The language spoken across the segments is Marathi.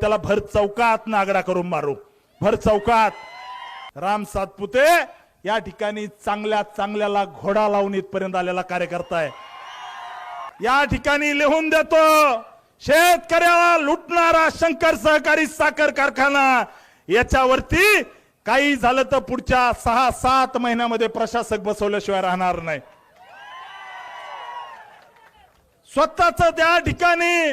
त्याला भर चौकात नागडा करून मारू. भर चौकात. राम सातपुते या ठिकाणी चांगल्या चांगल्याला घोडा लावून इथपर्यंत आलेला कार्यकर्ता आहे. या ठिकाणी लिहून देतो शेतकऱ्याला लुटणारा शंकर सहकारी साखर कारखाना. याच्यावरती काही झालं तर पुढच्या सहा सात महिन्यामध्ये प्रशासक बसवल्याशिवाय राहणार नाही. स्वतःच त्या ठिकाणी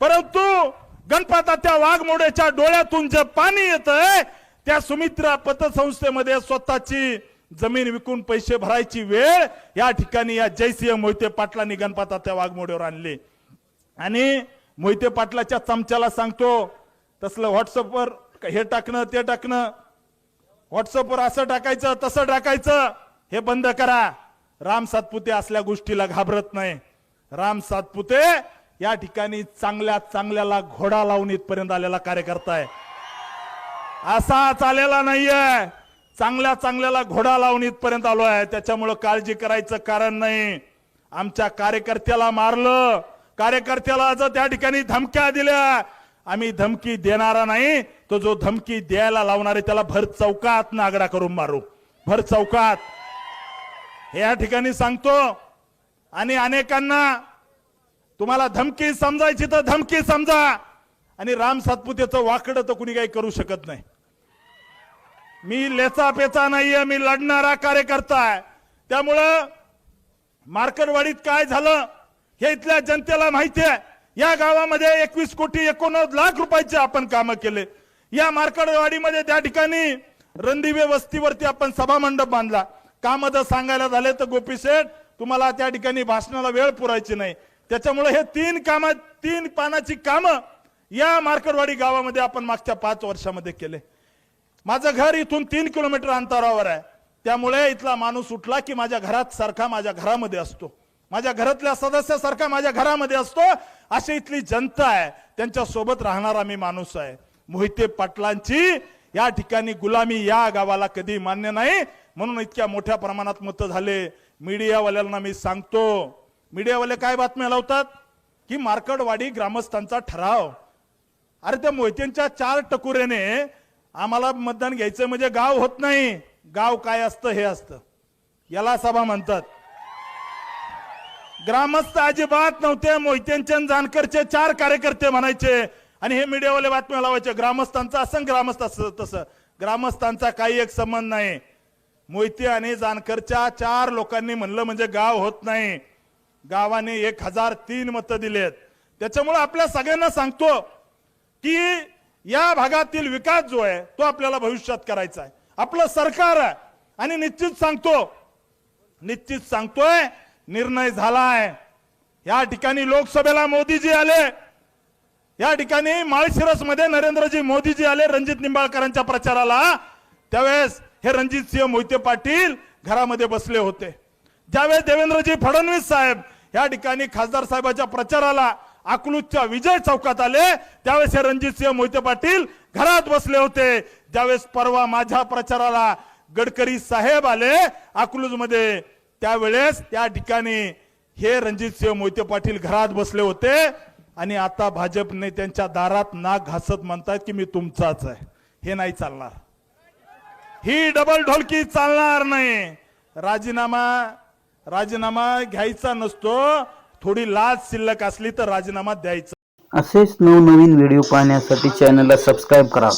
परंतु गणपताच्या वाघमोड्याच्या डोळ्यातून जे पाणी येत त्या सुमित्रा पतसंस्थेमध्ये स्वतःची जमीन विकून पैसे भरायची वेळ या ठिकाणी या जयसिंह मोहिते पाटलांनी गणपताच्या वाघमोड्यावर आणली. आणि मोहिते पाटलाच्या चमच्याला सांगतो तसलं व्हॉट्सअपवर हे टाकणं ते टाकणं. व्हॉट्सअपवर असं टाकायचं तसं टाकायचं. हे बंद करा. राम सातपुते असल्या गोष्टीला घाबरत नाही. राम सातपुते या ठिकाणी चांगल्या चांगल्याला घोडा लावून इथपर्यंत आलेला कार्यकर्ता आहे. असा चालेला नाहीये. चांगल्या चांगल्याला घोडा लावून इथपर्यंत आलो आहे. त्याच्यामुळं काळजी करायचं कारण नाही. आमच्या कार्यकर्त्याला मारलं. कार्यकर्त्याला जर त्या ठिकाणी धमक्या दिल्या. आम्ही धमकी देणारा नाही. तो जो धमकी द्यायला लावणार आहे त्याला भर चौकात नागडा करून मारू. भर चौकात. हे या ठिकाणी सांगतो. आणि अनेकांना तुम्हाला धमकी समजायची तर धमकी समजा. आणि राम सातपुतेचं वाकडं तर कुणी काही करू शकत नाही. मी लेचा पेचा नाहीये मी लढणारा कार्यकर्ता आहे. त्यामुळं मार्करवाडीत काय झालं हे इथल्या जनतेला माहिती आहे. या गावामध्ये एकवीस कोटी एकोणनव्वद लाख रुपयाचे आपण कामं केले. या मार्कडवाडीमध्ये त्या ठिकाणी रणदिवे वस्तीवरती आपण सभामंडप बांधला. काम जर सांगायला झाले तर गोपी शेठ तुम्हाला त्या ठिकाणी भाषणाला वेळ पुरायची नाही. त्याच्यामुळे हे तीन काम तीन पानाची कामं या मार्करवाडी गावामध्ये आपण मागच्या पाच वर्षामध्ये केले. माझं घर इथून तीन किलोमीटर अंतरावर आहे. त्यामुळे इथला माणूस उठला की माझ्या घरात सारखा माझ्या घरामध्ये असतो. माझ्या घरातल्या सदस्यासारखा माझ्या घरामध्ये असतो. अशी इथली जनता आहे. त्यांच्यासोबत राहणारा मी माणूस आहे. मोहिते पाटलांची या ठिकाणी गुलामी या गावाला कधी मान्य नाही. म्हणून इतक्या मोठ्या प्रमाणात मत झाले. मीडियावाल्यांना मी सांगतो मीडियावाले काय बातम्या लावतात? की मार्कडवाडी ग्रामस्थांचा ठराव. अरे त्या मोहित्यांच्या चार टकुरेने आम्हाला मतदान घ्यायचं म्हणजे गाव होत नाही. गाव काय असतं हे असतं. याला सभा म्हणतात. ग्रामस्थ अजिबात नव्हते मोहित्यांचे जानकरचे चार कार्यकर्ते म्हणायचे. आणि हे मीडियावाले बातम्या लावायचे ग्रामस्थांचा असं ग्रामस्थ असं तसं. ग्रामस्थांचा काही एक संबंध नाही. मोहिते आणि जानकरच्या चार लोकांनी म्हणलं म्हणजे गाव होत नाही. गावाने एक हजार तीन मतं दिलेत त्याच्यामुळे आपल्या सगळ्यांना सांगतो की या भागातील विकास जो आहे तो आपल्याला भविष्यात करायचा आहे. आपलं सरकार आहे. आणि निश्चित सांगतो निश्चित सांगतोय निर्णय झालाय. या ठिकाणी लोकसभेला मोदीजी आले. या ठिकाणी माळशिरसमध्ये नरेंद्रजी मोदीजी आले रणजित निंबाळकरांच्या प्रचाराला. त्यावेळेस हे रणजित सिंह मोहिते पाटील घरामध्ये बसले होते. ज्यावेळेस देवेंद्रजी फडणवीस साहेब या ठिकाणी खासदार साहेबाच्या प्रचाराला अकलूजच्या विजय चौकात आले. त्यावेळेस हे रणजितसिंह मोहिते पाटील घरात बसले होते. ज्यावेळेस परवा माझ्या प्रचाराला गडकरी साहेब आले अकलूजमध्ये त्यावेळेस त्या ठिकाणी हे रणजित सिंह मोहिते पाटील घरात बसले होते. आणि आता भाजप नेत्यांच्या दारात नाक घासत म्हणतात की मी तुमचाच आहे. हे नाही चालणार. ही डबल ढोलकी चालणार नाही. राजीनामा राजीनामा घ्यायचा नसतो थोडी लाज शिल्लक असली तर राजीनामा द्यायचा. असेच नवनवीन व्हिडिओ पाहण्यासाठी चॅनलला सबस्क्राईब करा.